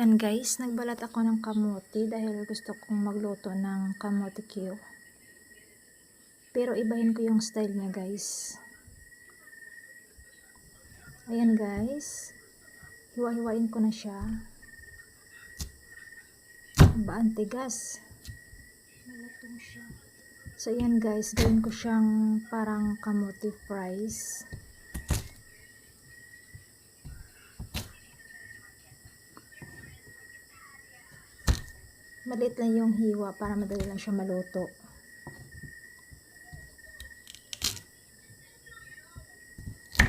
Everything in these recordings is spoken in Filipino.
Ayan guys, nagbalat ako ng kamote dahil gusto kong magluto ng kamote Q. Pero ibahin ko yung style niya guys. Ayan guys, hiwa-hiwain ko na siya. Ba, ang tigas. So, ayan guys, gawin ko siyang parang kamote fries. Maliit lang yung hiwa para madali lang siya maluto.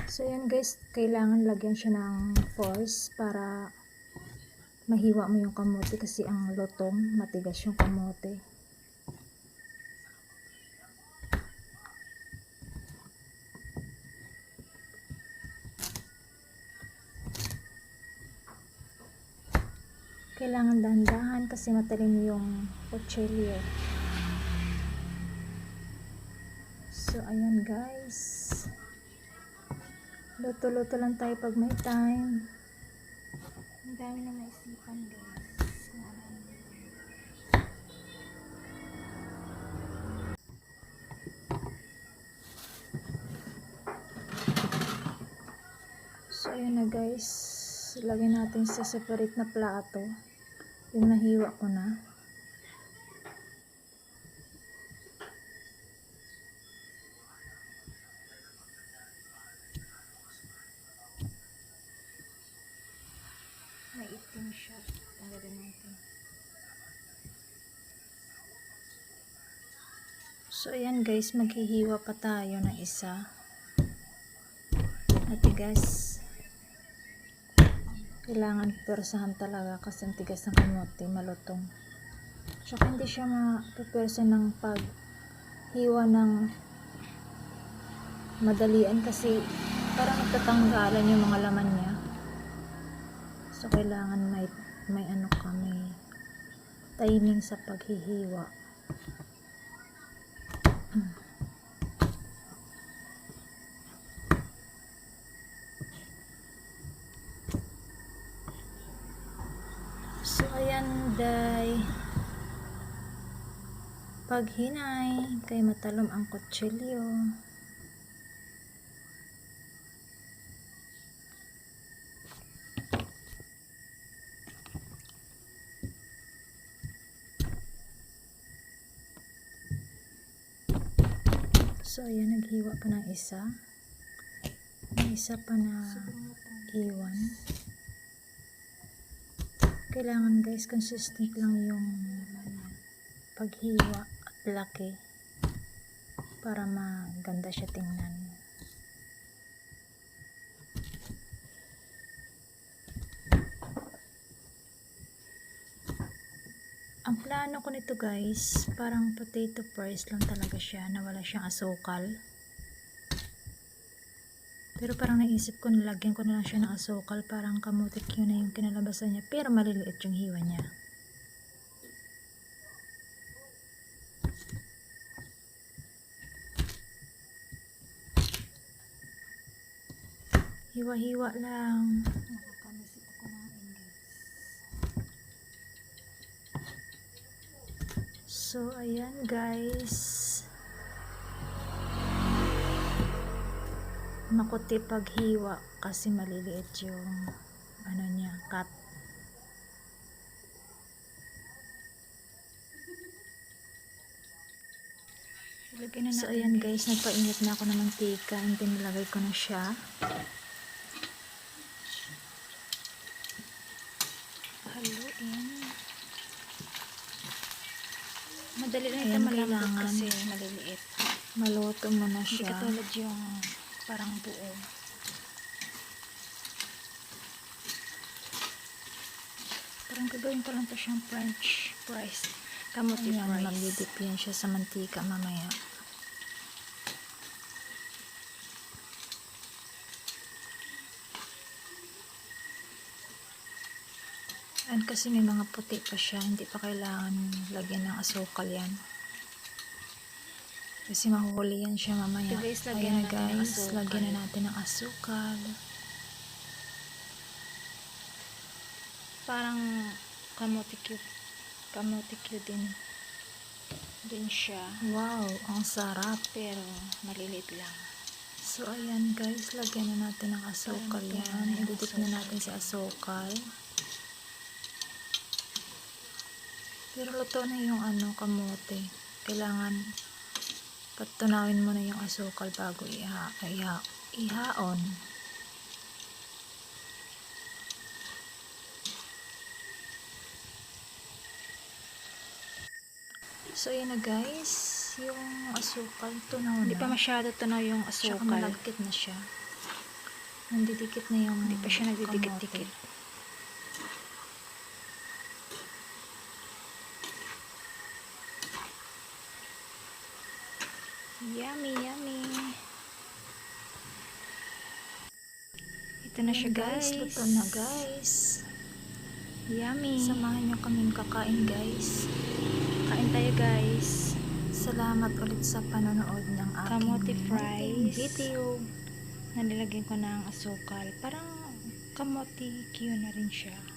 So yan guys, kailangan lagyan siya ng force para mahiwa mo yung kamote kasi ang lutong, matigas yung kamote. Kailangan dahan-dahan kasi matalim yung kutsilyo. So, ayan guys. Luto-luto lang tayo pag may time. Ang dami na maisipan guys. So, ayan na guys. Lagyan natin sa separate na plato. Yung nahiwa ko na. May itim siya. Tanggalin natin. So, ayan guys. Maghihiwa pa tayo ng isa. Matigas. Kailangan persahan talaga kasi ang tigas ng kamote, malutong. Tsaka hindi siya mapipersa ng paghiwa ng madalian kasi parang nagtatanggalan yung mga laman niya. So, kailangan may, may ano ka, may timing sa paghihiwa. So, ayan, day. Paghinay, kay matalom ang kutsilyo. So, ayan, naghiwa pa ng isa. May isa pa na iwan. Kailangan guys, consistent lang yung paghiwa at laki para maganda siya tingnan. Ang plano ko nito guys, parang potato fries lang talaga siya na wala siyang asukal. Pero parang naisip ko, nilagyan ko na lang siya ng asukal. Parang kamutik yun na yung kinalabasan niya. Pero maliliit yung hiwa niya. Hiwa-hiwa lang. Nakakamiss ito kumain guys. So, ayan guys. Makuti paghiwa kasi maliliit yung ano niya, cut. So, ayan guys, nagpainit na ako ng mantika and pinilagay ko na siya. Haluin. Madali lang ito malambot kasi maliliit. Maluto mo na Hindi siya. katulad yung parang buo. Parang gagawin ko lang to siyang French fries. Kamuti Ayan, fries. magdidip yan siya sa mantika mamaya. And kasi may mga puti pa siya, hindi pa kailangan lagyan ng asukal yan. Kasi mahuhuli yan siya mamaya. Ito guys, lagyan Ayan na guys, asukal. lagyan na natin ng asukal. Parang kamote cute. Kamote cute din. Din siya. Wow, ang sarap. Pero maliliit lang. So, ayan guys, lagyan na natin ng asukal matunaw yan. Ididip na natin sa asukal. Pero luto na yung ano, kamote. Kailangan patunawin mo na yung asukal bago iha, iha, ihaon. So, ayan na guys. Yung asukal, tunaw na. Hindi pa masyado tunaw yung Tsaka asukal. malagkit na siya. Nandidikit na yung Hindi pa siya nagdidikit-dikit. kamote. Yummy, yummy. Ito na siya Ayan, guys. Luto na guys. Yummy. Samahan nyo kaming kakain guys. Kain tayo guys. Salamat ulit sa panonood ng aking Kamote fries. video. Nalilagyan ko ng asukal. Parang kamote Q na rin siya.